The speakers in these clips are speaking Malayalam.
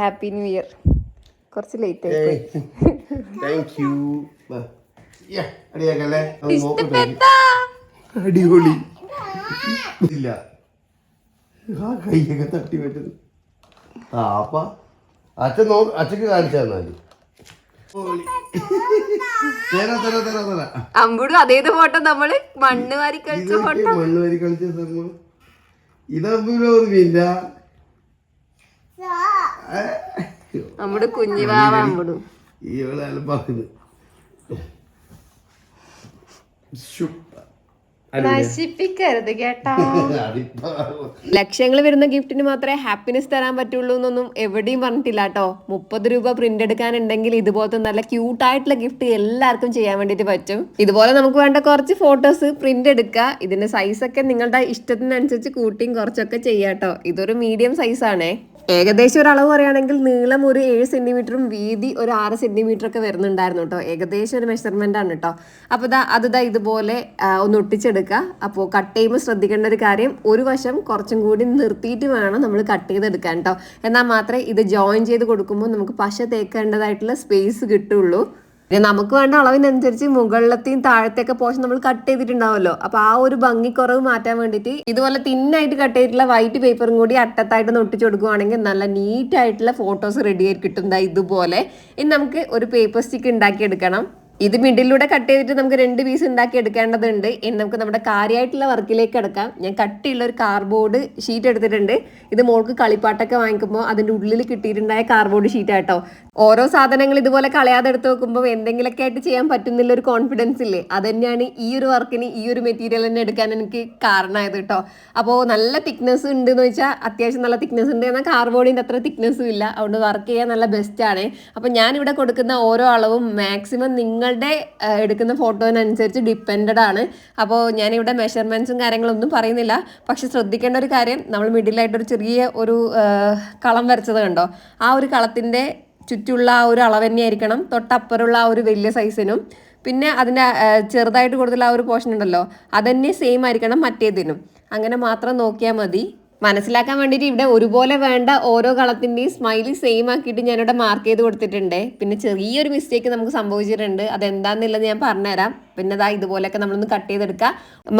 ഹാപ്പി ന്യൂ ഇയർ കുറച്ച് ലേറ്റ് ആയി. Thank you? അടിപൊളി. ഇല്ല. ആ കൈയൊക്കെ തട്ടി പറ്റുന്നു ആ അപ്പ. അച്ഛൻ നോ അച്ഛക്ക് കാണിച്ചു തന്നാൽ തരാ തരാ തരാ തരാ. അമ്പുടും അതേത് ഫോട്ടോ നമ്മൾ മണ്ണ് വാരി കളിച്ച ഫോട്ടോ മണ്ണ് വാരി കളിച്ച നമ്മുടെ കുഞ്ഞിവാവ അമ്പുടും. അലമ്പാക്കുന്നത് നശിപ്പിക്കരുത് കേട്ടോ. ലക്ഷങ്ങൾ വരുന്ന ഗിഫ്റ്റിന് മാത്രമേ ഹാപ്പിനെസ് തരാൻ പറ്റുള്ളൂ എന്നൊന്നും എവിടെയും പറഞ്ഞിട്ടില്ല കേട്ടോ. മുപ്പത് രൂപ പ്രിന്റ് എടുക്കാനുണ്ടെങ്കിൽ ഇതുപോലത്തെ നല്ല ക്യൂട്ടായിട്ടുള്ള ഗിഫ്റ്റ് എല്ലാവർക്കും ചെയ്യാൻ വേണ്ടിയിട്ട് പറ്റും. ഇതുപോലെ നമുക്ക് വേണ്ട കുറച്ച് ഫോട്ടോസ് പ്രിന്റ് എടുക്കുക. ഇതിന്റെ സൈസൊക്കെ നിങ്ങളുടെ ഇഷ്ടത്തിനനുസരിച്ച് കൂട്ടിയും കുറച്ചൊക്കെ ചെയ്യാം കേട്ടോ. ഇതൊരു മീഡിയം സൈസാണേ ഏകദേശം ഒരു അളവ് പറയുകയാണെങ്കിൽ നീളം ഒരു ഏഴ് സെന്റിമീറ്ററും വീതി ഒരു ആറ് സെന്റിമീറ്റർ ഒക്കെ വരുന്നുണ്ടായിരുന്നു കേട്ടോ. ഏകദേശം ഒരു മെഷർമെന്റ് ആണ് കേട്ടോ. അപ്പോൾ ദാ അത് ദാ ഇതുപോലെ ഒന്ന് ഒട്ടിച്ചെടുക്കുക. അപ്പോൾ കട്ട് ചെയ്യുമ്പോൾ ശ്രദ്ധിക്കേണ്ട ഒരു കാര്യം ഒരു വശം കുറച്ചും കൂടി നിർത്തിയിട്ട് വേണം നമ്മൾ കട്ട് ചെയ്തെടുക്കാൻ കേട്ടോ. എന്നാൽ മാത്രമേ ഇത് ജോയിൻ ചെയ്ത് കൊടുക്കുമ്പോൾ നമുക്ക് പശ തേക്കേണ്ടതായിട്ടുള്ള സ്പേസ് കിട്ടുള്ളൂ. നമുക്ക് വേണ്ട അളവിനനുസരിച്ച് മുകളിലത്തെയും താഴത്തെയൊക്കെ പോഷൻ നമ്മൾ കട്ട് ചെയ്തിട്ടുണ്ടാവുമല്ലോ. അപ്പൊ ആ ഒരു ഭംഗിക്കുറവ് മാറ്റാൻ വേണ്ടിയിട്ട് ഇതുപോലെ തിന്നായിട്ട് കട്ട് ചെയ്തിട്ടുള്ള വൈറ്റ് പേപ്പറും കൂടി അട്ടത്തായിട്ട് ഒട്ടിച്ചു കൊടുക്കുവാണെങ്കിൽ നല്ല നീറ്റ് ആയിട്ടുള്ള ഫോട്ടോസ് റെഡി ആയിട്ട് കിട്ടും ഇതുപോലെ. ഇനി നമുക്ക് ഒരു പേപ്പർ സ്റ്റിക്ക് ഉണ്ടാക്കിയെടുക്കണം. ഇത് മിഡിലൂടെ കട്ട് ചെയ്തിട്ട് നമുക്ക് രണ്ട് പീസ് ഉണ്ടാക്കി എടുക്കേണ്ടതുണ്ട്. ഇനി നമുക്ക് നമ്മുടെ കാര്യമായിട്ടുള്ള വർക്കിലേക്ക് എടുക്കാം. ഞാൻ കട്ടിയുള്ള ഒരു കാർബോർഡ് ഷീറ്റ് എടുത്തിട്ടുണ്ട്. ഇത് മോൾക്ക് കളിപ്പാട്ടൊക്കെ വാങ്ങിക്കുമ്പോൾ അതിന്റെ ഉള്ളിൽ കിട്ടിയിട്ടുണ്ടായ കാർബോർഡ് ഷീറ്റ് ആട്ടോ. ഓരോ സാധനങ്ങൾ ഇതുപോലെ കളയാതെ എടുത്ത് നോക്കുമ്പോൾ എന്തെങ്കിലുമൊക്കെ ആയിട്ട് ചെയ്യാൻ പറ്റുന്നില്ല ഒരു കോൺഫിഡൻസ് ഇല്ലേ? അത് തന്നെയാണ് ഈ ഒരു വർക്കിന് ഈ ഒരു മെറ്റീരിയൽ തന്നെ എടുക്കാൻ എനിക്ക് കാരണമായത് കേട്ടോ അപ്പോൾ നല്ല തിക്നെസ് ഉണ്ട് എന്ന് വെച്ചാൽ അത്യാവശ്യം നല്ല തിക്നെസ് ഉണ്ട്. എന്നാൽ കാർബോർഡിന്റെ അത്ര തിക്നെസ്സും ഇല്ല. അതുകൊണ്ട് വർക്ക് ചെയ്യാൻ നല്ല ബെസ്റ്റാണ് അപ്പോൾ ഞാനിവിടെ കൊടുക്കുന്ന ഓരോ അളവും മാക്സിമം നിങ്ങളുടെ എടുക്കുന്ന ഫോട്ടോനനുസരിച്ച് ഡിപ്പെൻഡഡ് ആണ്. അപ്പോൾ ഞാനിവിടെ മെഷർമെന്റ്സും കാര്യങ്ങളൊന്നും പറയുന്നില്ല. പക്ഷെ ശ്രദ്ധിക്കേണ്ട ഒരു കാര്യം നമ്മൾ മിഡിലായിട്ടൊരു ചെറിയ ഒരു കളം വരച്ചത് കണ്ടോ? ആ ഒരു കളത്തിന്റെ ചുറ്റുള്ള ആ ഒരു അളവ് തന്നെയായിരിക്കണം. തൊട്ടപ്പുറമുള്ള ആ ഒരു വലിയ സൈസിനും പിന്നെ അതിന്റെ ചെറുതായിട്ട് കൊടുത്തുള്ള ആ ഒരു പോർഷൻ ഉണ്ടല്ലോ. അതന്നെ സെയിം ആയിരിക്കണം മറ്റേതിനും. അങ്ങനെ മാത്രം നോക്കിയാൽ മതി. മനസ്സിലാക്കാൻ വേണ്ടിയിട്ട് ഇവിടെ ഒരുപോലെ വേണ്ട ഓരോ കളത്തിന്റെയും സ്മൈലി സെയിം ആക്കിയിട്ട് ഞാനിവിടെ മാർക്ക് ചെയ്ത് കൊടുത്തിട്ടുണ്ട്. പിന്നെ ചെറിയൊരു മിസ്റ്റേക്ക് നമുക്ക് സംഭവിച്ചിട്ടുണ്ട്. അതെന്താണെന്നുള്ളത് ഞാൻ പറഞ്ഞുതരാം. പിന്നെ ദാ ഇതുപോലെയൊക്കെ നമ്മളൊന്ന് കട്ട് ചെയ്തെടുക്കുക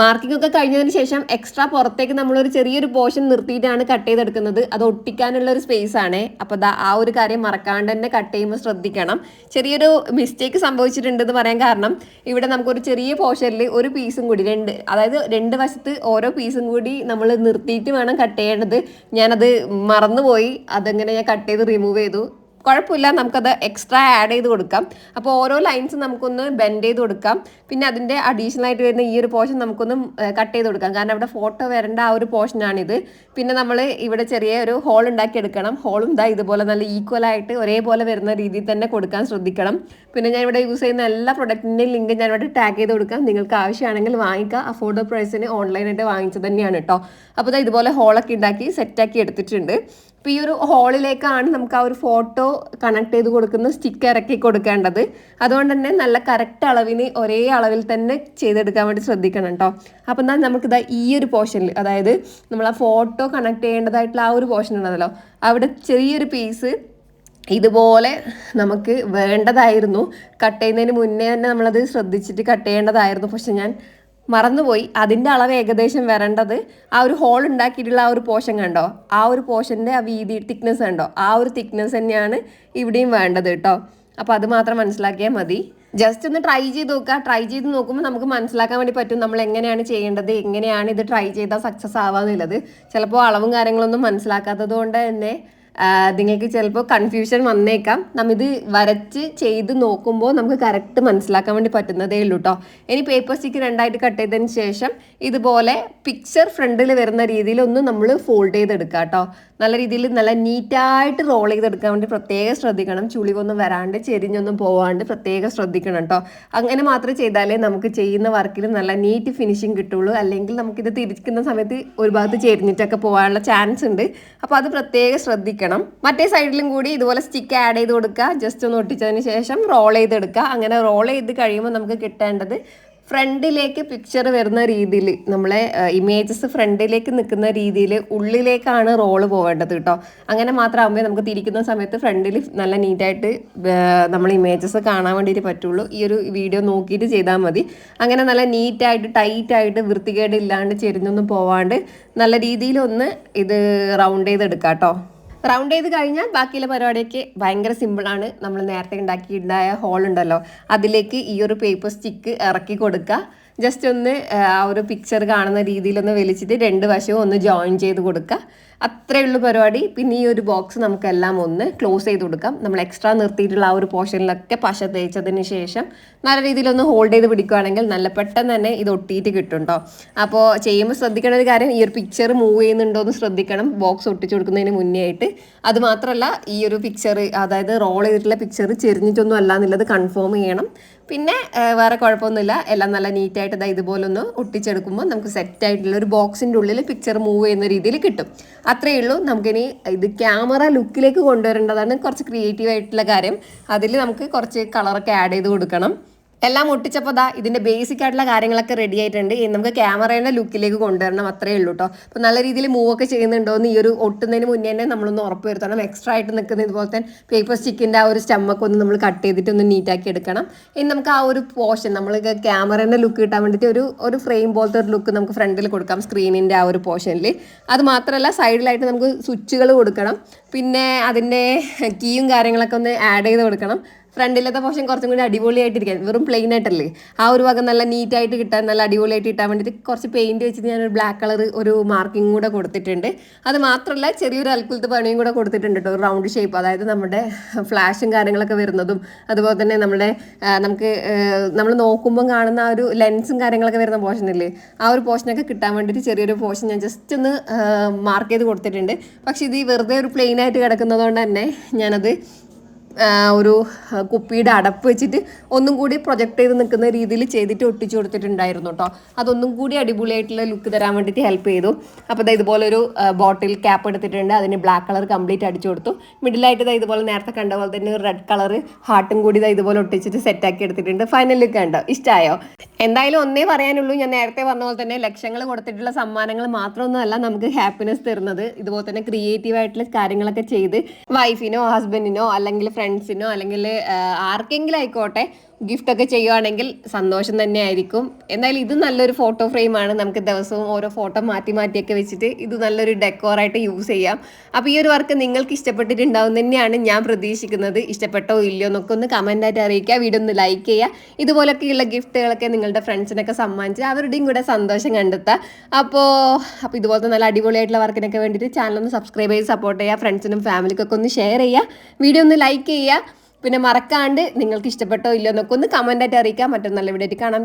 മാർക്കിംഗ് ഒക്കെ കഴിഞ്ഞതിന് ശേഷം എക്സ്ട്രാ പുറത്തേക്ക് നമ്മളൊരു ചെറിയൊരു പോർഷൻ നിർത്തിയിട്ടാണ് കട്ട് ചെയ്തെടുക്കുന്നത്. അത് ഒട്ടിക്കാനുള്ള ഒരു സ്പേസ് ആണ്. അപ്പോൾ ദാ ആ ഒരു കാര്യം മറക്കാണ്ട് തന്നെ കട്ട് ചെയ്യുമ്പോൾ ശ്രദ്ധിക്കണം. ചെറിയൊരു മിസ്റ്റേക്ക് സംഭവിച്ചിട്ടുണ്ടെന്ന് പറയാൻ കാരണം ഇവിടെ നമുക്കൊരു ചെറിയ പോർഷനിൽ ഒരു പീസും കൂടി രണ്ട് അതായത് രണ്ട് വശത്ത് ഓരോ പീസും കൂടി നമ്മൾ നിർത്തിയിട്ട് വേണം കട്ട് ചെയ്യേണ്ടത്. ഞാനത് മറന്നുപോയി. അതങ്ങനെ ഞാൻ കട്ട് ചെയ്ത് റിമൂവ് ചെയ്തു? കുഴപ്പമില്ല നമുക്കത് എക്സ്ട്രാ ആഡ് ചെയ്ത് കൊടുക്കാം. അപ്പോൾ ഓരോ ലൈൻസ് നമുക്കൊന്ന് ബെൻഡ് ചെയ്ത് കൊടുക്കാം. പിന്നെ അതിന്റെ അഡീഷണൽ ആയിട്ട് വരുന്ന ഈ ഒരു പോർഷൻ നമുക്കൊന്ന് കട്ട് ചെയ്ത് കൊടുക്കാം. കാരണം അവിടെ ഫോട്ടോ വരേണ്ട ആ ഒരു പോർഷനാണിത് പിന്നെ നമ്മൾ ഇവിടെ ചെറിയ ഒരു ഹോൾ ഉണ്ടാക്കി എടുക്കണം. ഹോളും ഇതാ ഇതുപോലെ നല്ല ഈക്വൽ ആയിട്ട് ഒരേപോലെ വരുന്ന രീതിയിൽ തന്നെ കൊടുക്കാൻ ശ്രദ്ധിക്കണം. പിന്നെ ഞാൻ ഇവിടെ യൂസ് ചെയ്യുന്ന എല്ലാ പ്രൊഡക്റ്റിന്റെയും ലിങ്ക് ഞാൻ ഇവിടെ ടാഗ് ചെയ്ത് കൊടുക്കാം. നിങ്ങൾക്ക് ആവശ്യമാണെങ്കിൽ വാങ്ങിക്കുക അഫോർഡബിൾ പ്രൈസിന് ഓൺലൈനായിട്ട് വാങ്ങിച്ചത് തന്നെയാണ് കേട്ടോ അപ്പോൾ ഇതാ ഇതുപോലെ ഹോളൊക്കെ ഉണ്ടാക്കി സെറ്റാക്കി എടുത്തിട്ടുണ്ട്. അപ്പോൾ ഈ ഒരു ഹോളിലേക്കാണ് നമുക്ക് ആ ഒരു ഫോട്ടോ കണക്ട് ചെയ്ത് കൊടുക്കുന്ന സ്റ്റിക്ക് ഇറക്കി കൊടുക്കേണ്ടത്. അതുകൊണ്ട് തന്നെ നല്ല കറക്റ്റ് അളവിന് ഒരേ അളവിൽ തന്നെ ചെയ്തെടുക്കാൻ വേണ്ടി ശ്രദ്ധിക്കണം കേട്ടോ അപ്പം എന്നാൽ നമുക്കിതാ ഈ ഒരു പോർഷനിൽ അതായത് നമ്മൾ ആ ഫോട്ടോ കണക്ട് ചെയ്യേണ്ടതായിട്ടുള്ള ആ ഒരു പോർഷൻ ഉണ്ടല്ലോ. അവിടെ ചെറിയൊരു പീസ് ഇതുപോലെ നമുക്ക് വേണ്ടതായിരുന്നു. കട്ട് ചെയ്യുന്നതിന് മുന്നേ തന്നെ നമ്മളത് ശ്രദ്ധിച്ചിട്ട് കട്ട് ചെയ്യേണ്ടതായിരുന്നു. പക്ഷെ ഞാൻ മറന്നുപോയി. അതിന്റെ അളവ് ഏകദേശം വരേണ്ടത് ആ ഒരു ഹോൾ ഉണ്ടാക്കിയിട്ടുള്ള ആ ഒരു പോർഷൻ കണ്ടോ? ആ ഒരു പോർഷന്റെ ആ വീതി തിക്നെസ് കണ്ടോ? ആ ഒരു തിക്നെസ് തന്നെയാണ് ഇവിടെയും വേണ്ടത് കേട്ടോ. അപ്പോൾ അത് മാത്രം മനസ്സിലാക്കിയാൽ മതി. ജസ്റ്റ് ഒന്ന് ട്രൈ ചെയ്ത് നോക്കുക. ട്രൈ ചെയ്ത് നോക്കുമ്പോൾ നമുക്ക് മനസ്സിലാക്കാൻ വേണ്ടി പറ്റും നമ്മൾ എങ്ങനെയാണ് ചെയ്യേണ്ടത് എങ്ങനെയാണ് ഇത് ട്രൈ ചെയ്താൽ സക്സസ് ആവാന്നുള്ളത് ചിലപ്പോൾ അളവും കാര്യങ്ങളൊന്നും മനസ്സിലാക്കാത്തത് കൊണ്ട് തന്നെ നിങ്ങൾക്ക് ചിലപ്പോൾ കൺഫ്യൂഷൻ വന്നേക്കാം. നമ്മിത് വരച്ച് ചെയ്ത് നോക്കുമ്പോൾ നമുക്ക് കറക്റ്റ് മനസ്സിലാക്കാൻ വേണ്ടി പറ്റുന്നതേ ഉള്ളൂ കേട്ടോ ഇനി പേപ്പർ സ്റ്റിക്ക് രണ്ടായിട്ട് കട്ട് ചെയ്തതിന് ശേഷം ഇതുപോലെ പിക്ചർ ഫ്രണ്ടിൽ വരുന്ന രീതിയിൽ ഒന്ന് നമ്മൾ ഫോൾഡ് ചെയ്തെടുക്കുക കേട്ടോ നല്ല രീതിയിൽ നല്ല നീറ്റായിട്ട് റോൾ ചെയ്തെടുക്കാൻ വേണ്ടി പ്രത്യേകം ശ്രദ്ധിക്കണം. ചുളിവൊന്നും വരാണ്ട് ചെരിഞ്ഞൊന്നും പോവാണ്ട് പ്രത്യേകം ശ്രദ്ധിക്കണം കേട്ടോ അങ്ങനെ മാത്രം ചെയ്താലേ നമുക്ക് ചെയ്യുന്ന വർക്കിൽ നല്ല നീറ്റ് ഫിനിഷിങ് കിട്ടുള്ളൂ. അല്ലെങ്കിൽ നമുക്കിത് തിരിക്കുന്ന സമയത്ത് ഒരു ഭാഗത്ത് ചെരിഞ്ഞിട്ടൊക്കെ പോകാനുള്ള ചാൻസ് ഉണ്ട്. അപ്പോൾ അത് പ്രത്യേകം ശ്രദ്ധിക്കണം. മറ്റേ സൈഡിലും കൂടി ഇതുപോലെ സ്റ്റിക്ക് ആഡ് ചെയ്ത് കൊടുക്കുക. ജസ്റ്റ് ഒന്ന് ഒട്ടിച്ചതിന് ശേഷം റോൾ ചെയ്തെടുക്കുക. അങ്ങനെ റോൾ ചെയ്ത് കഴിയുമ്പോൾ നമുക്ക് കിട്ടേണ്ടത് ഫ്രണ്ടിലേക്ക് പിക്ചർ വരുന്ന രീതിയിൽ നമ്മളെ ഇമേജസ് ഫ്രണ്ടിലേക്ക് നിൽക്കുന്ന രീതിയിൽ ഉള്ളിലേക്കാണ് റോൾ പോവേണ്ടത് കേട്ടോ അങ്ങനെ മാത്രമാകുമ്പോൾ നമുക്ക് തിരിക്കുന്ന സമയത്ത് ഫ്രണ്ടിൽ നല്ല നീറ്റായിട്ട് നമ്മൾ ഇമേജസ് കാണാൻ വേണ്ടിയിട്ട് പറ്റുള്ളൂ. ഈ ഒരു വീഡിയോ നോക്കിയിട്ട് ചെയ്താൽ മതി. അങ്ങനെ നല്ല നീറ്റായിട്ട് ടൈറ്റായിട്ട് വൃത്തികേടില്ലാണ്ട് ചെരിഞ്ഞൊന്നും പോവാണ്ട് നല്ല രീതിയിലൊന്ന് ഇത് റൗണ്ട് ചെയ്തെടുക്കാം കേട്ടോ റൗണ്ട് ചെയ്ത് കഴിഞ്ഞാൽ ബാക്കിയുള്ള പരിപാടിയൊക്കെ ഭയങ്കര സിമ്പിളാണ് നമ്മൾ നേരത്തെ ഉണ്ടാക്കിയിട്ടുണ്ടായ ഹോൾ ഉണ്ടല്ലോ. അതിലേക്ക് ഈ ഒരു പേപ്പർ സ്റ്റിക്ക് ഇറക്കി കൊടുക്കുക. ജസ്റ്റ് ഒന്ന് ആ, ഒരു പിക്ചർ കാണുന്ന രീതിയിലൊന്ന് വലിച്ചിട്ട് രണ്ട് വശവും ഒന്ന് ജോയിൻ ചെയ്ത് കൊടുക്കുക അത്രയേ ഉള്ളൂ പരിപാടി. പിന്നെ ഈ ഒരു ബോക്സ് നമുക്കെല്ലാം ഒന്ന് ക്ലോസ് ചെയ്ത് കൊടുക്കാം. നമ്മൾ എക്സ്ട്രാ നിർത്തിയിട്ടുള്ള ആ ഒരു പോർഷനിലൊക്കെ പശ തേച്ചതിന് ശേഷം നല്ല രീതിയിലൊന്ന് ഹോൾഡ് ചെയ്ത് പിടിക്കുകയാണെങ്കിൽ നല്ല പെട്ടെന്ന് തന്നെ ഇത് ഒട്ടിയിട്ട് കിട്ടും കേട്ടോ അപ്പോൾ ചെയ്യുമ്പോൾ ശ്രദ്ധിക്കേണ്ട ഒരു കാര്യം ഈ ഒരു പിക്ചർ മൂവ് ചെയ്യുന്നുണ്ടോ എന്ന് ശ്രദ്ധിക്കണം. ബോക്സ് ഒട്ടിച്ചു കൊടുക്കുന്നതിന് മുന്നേ ആയിട്ട്. അത് മാത്രമല്ല ഈ ഒരു പിക്ചർ അതായത് റോൾ ചെയ്തിട്ടുള്ള പിക്ചർ ചെരിഞ്ഞിട്ടൊന്നും അല്ല എന്നുള്ളത് കൺഫേം ചെയ്യണം. പിന്നെ വേറെ കുഴപ്പമൊന്നുമില്ല. എല്ലാം നല്ല നീറ്റായിട്ട് ഇതാ ഇതുപോലെ ഒന്ന് ഒട്ടിച്ചെടുക്കുമ്പോൾ നമുക്ക് സെറ്റ് ആയിട്ടുള്ള ഒരു ബോക്സിന്റെ ഉള്ളിൽ പിക്ചർ മൂവ് ചെയ്യുന്ന രീതിയിൽ കിട്ടും. അത്രയേ ഉള്ളൂ. നമുക്കിനി ഇത് ക്യാമറ ലുക്കിലേക്ക് കൊണ്ടുവരേണ്ടതാണ് കുറച്ച് ക്രിയേറ്റീവ് ആയിട്ടുള്ള കാര്യം. അതിൽ നമുക്ക് കുറച്ച് കളറൊക്കെ ആഡ് ചെയ്ത് കൊടുക്കണം. എല്ലാം ഒട്ടിച്ചപ്പോൾ ദാ ഇതിന്റെ ബേസിക് ആയിട്ടുള്ള കാര്യങ്ങളൊക്കെ റെഡി ആയിട്ടുണ്ട്. നമുക്ക് ക്യാമറയുടെ ലുക്കിലേക്ക് കൊണ്ടുവരണം. അത്രേ ഉള്ളൂ കേട്ടോ അപ്പോൾ നല്ല രീതിയിൽ മൂവ് ഒക്കെ ചെയ്യുന്നുണ്ടോ എന്ന് ഈ ഒരു ഒട്ടുന്നതിന് മുന്നേ തന്നെ നമ്മളൊന്ന് ഉറപ്പ് വരുത്തണം. എക്സ്ട്രാ ആയിട്ട് നിൽക്കുന്ന ഇതുപോലെ തന്നെ പേപ്പർ സ്റ്റിക്കിന്റെ ആ ഒരു സ്റ്റമ്മൊക്കെ ഒന്ന് നമ്മൾ കട്ട് ചെയ്തിട്ട് ഒന്ന് നീറ്റാക്കി എടുക്കണം. ഇനി നമുക്ക് ആ ഒരു പോർഷൻ നമ്മൾ ക്യാമറയുടെ ലുക്ക് കിട്ടാൻ വേണ്ടിയിട്ട് ഒരു ഒരു ഫ്രെയിം പോലത്തെ ഒരു ലുക്ക് നമുക്ക് ഫ്രണ്ടിൽ കൊടുക്കാം സ്ക്രീനിന്റെ ആ ഒരു പോർഷനിൽ അത് മാത്രമല്ല സൈഡിലായിട്ട് നമുക്ക് സ്വിച്ചുകൾ കൊടുക്കണം. പിന്നെ അതിന്റെ കീയും കാര്യങ്ങളൊക്കെ ഒന്ന് ആഡ് ചെയ്ത് കൊടുക്കണം. ഫ്രണ്ടിലത്തെ പോർഷൻ കുറച്ചും കൂടി അടിപൊളിയായിട്ടിരിക്കാൻ വെറും പ്ലെയിൻ ആയിട്ടല്ലേ? ആ ഒരു ഭാഗം നല്ല നീറ്റായിട്ട് കിട്ടാൻ നല്ല അടിപൊളിയായിട്ട് കിട്ടാൻ വേണ്ടിയിട്ട് കുറച്ച് പെയിന്റ് വെച്ചിട്ട് ഞാൻ ഒരു ബ്ലാക്ക് കളർ ഒരു മാർക്കിംഗ് കൂടെ കൊടുത്തിട്ടുണ്ട്. അത് മാത്രമല്ല ചെറിയൊരു അൽക്കുലത്ത് പണിയും കൂടെ കൊടുത്തിട്ടുണ്ട് കേട്ടോ റൗണ്ട് ഷേപ്പ് അതായത് നമ്മുടെ ഫ്ലാഷും കാര്യങ്ങളൊക്കെ വരുന്നതും അതുപോലെ തന്നെ നമ്മുടെ നമുക്ക് നമ്മൾ നോക്കുമ്പോൾ കാണുന്ന ആ ഒരു ലെൻസും കാര്യങ്ങളൊക്കെ വരുന്ന പോർഷൻ ഇല്ലേ? ആ ഒരു പോർഷനൊക്കെ കിട്ടാൻ വേണ്ടിയിട്ട് ചെറിയൊരു പോർഷൻ ഞാൻ ജസ്റ്റ് ഒന്ന് മാർക്ക് ചെയ്ത് കൊടുത്തിട്ടുണ്ട്. പക്ഷേ ഇത് വെറുതെ ഒരു പ്ലെയിൻ ആയിട്ട് കിടക്കുന്നതുകൊണ്ട് തന്നെ ഞാനത് ഒരു കുപ്പിയുടെ അടപ്പ് വെച്ചിട്ട് ഒന്നും കൂടി പ്രൊജക്ട് ചെയ്ത് നിൽക്കുന്ന രീതിയിൽ ചെയ്തിട്ട് ഒട്ടിച്ചു കൊടുത്തിട്ടുണ്ടായിരുന്നു കേട്ടോ അതൊന്നും കൂടി അടിപൊളിയായിട്ടുള്ള ലുക്ക് തരാൻ വേണ്ടിയിട്ട് ഹെൽപ്പ് ചെയ്തു. അപ്പോൾ ഇതുപോലെ ഒരു ബോട്ടിൽ ക്യാപ്പ് എടുത്തിട്ടുണ്ട്. അതിന് ബ്ലാക്ക് കളർ കംപ്ലീറ്റ് അടിച്ചു കൊടുത്തു. മിഡിലായിട്ട് ഇതാ ഇതുപോലെ നേരത്തെ കണ്ട പോലെ തന്നെ റെഡ് കളർ ഹാർട്ടും കൂടി ഇതാ ഇതുപോലെ ഒട്ടിച്ചിട്ട് സെറ്റാക്കി എടുത്തിട്ടുണ്ട്. ഫൈനൽ ലുക്ക് കണ്ടോ? ഇഷ്ടമായോ എന്തായാലും ഒന്നേ പറയാനുള്ളൂ. ഞാൻ നേരത്തെ പറഞ്ഞ പോലെ തന്നെ ലക്ഷങ്ങൾ കൊടുത്തിട്ടുള്ള സമ്മാനങ്ങൾ മാത്രമൊന്നുമല്ല നമുക്ക് ഹാപ്പിനെസ് തരുന്നത്. ഇതുപോലെ തന്നെ ക്രിയേറ്റീവ് ആയിട്ടുള്ള കാര്യങ്ങളൊക്കെ ചെയ്ത് വൈഫിനോ ഹസ്ബൻഡിനോ അല്ലെങ്കിൽ ഫ്രണ്ട്സിനോ അല്ലെങ്കിൽ ആർക്കെങ്കിലും ആയിക്കോട്ടെ ഗിഫ്റ്റ് ഒക്കെ ചെയ്യുവാണെങ്കിൽ സന്തോഷം തന്നെ ആയിരിക്കും എന്നാൽ ഇത് നല്ലൊരു ഫോട്ടോ ഫ്രെയിമാണ് നമുക്ക് ദിവസവും ഓരോ ഫോട്ടോ മാറ്റി മാറ്റിയൊക്കെ വെച്ചിട്ട് ഇത് നല്ലൊരു ഡെക്കോറായിട്ട് യൂസ് ചെയ്യാം. അപ്പോൾ ഈ ഒരു വർക്ക് നിങ്ങൾക്ക് ഇഷ്ടപ്പെട്ടിട്ടുണ്ടാവും തന്നെയാണ് ഞാൻ പ്രതീക്ഷിക്കുന്നത്. ഇഷ്ടപ്പെട്ടോ ഇല്ലയോ എന്നൊക്കെ ഒന്ന് കമന്റായിട്ട് അറിയിക്കുക. വീഡിയോ ഒന്ന് ലൈക്ക് ചെയ്യുക. ഇതുപോലൊക്കെയുള്ള ഗിഫ്റ്റുകളൊക്കെ നിങ്ങളുടെ ഫ്രണ്ട്സിനൊക്കെ സമ്മാനിച്ച് അവരുടെയും കൂടെ സന്തോഷം കണ്ടെത്തുക. അപ്പോൾ അപ്പോൾ ഇതുപോലത്തെ നല്ല അടിപൊളിയായിട്ടുള്ള വർക്കിനൊക്കെ വേണ്ടിയിട്ട് ചാനൽ ഒന്ന് സബ്സ്ക്രൈബ് ചെയ്ത് സപ്പോർട്ട് ചെയ്യുക. ഫ്രണ്ട്സിനും ഫാമിലിക്കൊക്കെ ഒന്ന് ഷെയർ ചെയ്യുക. വീഡിയോ ഒന്ന് ലൈക്ക് ചെയ്യുക. പിന്നെ മറക്കാണ്ട് നിങ്ങൾക്ക് ഇഷ്ടപ്പെട്ടോ ഇല്ലയോ എന്നൊക്കെ ഒന്ന് കമന്റായിട്ട് അറിയിക്കാം മറ്റൊരു നല്ല വീഡിയോ കാണാം.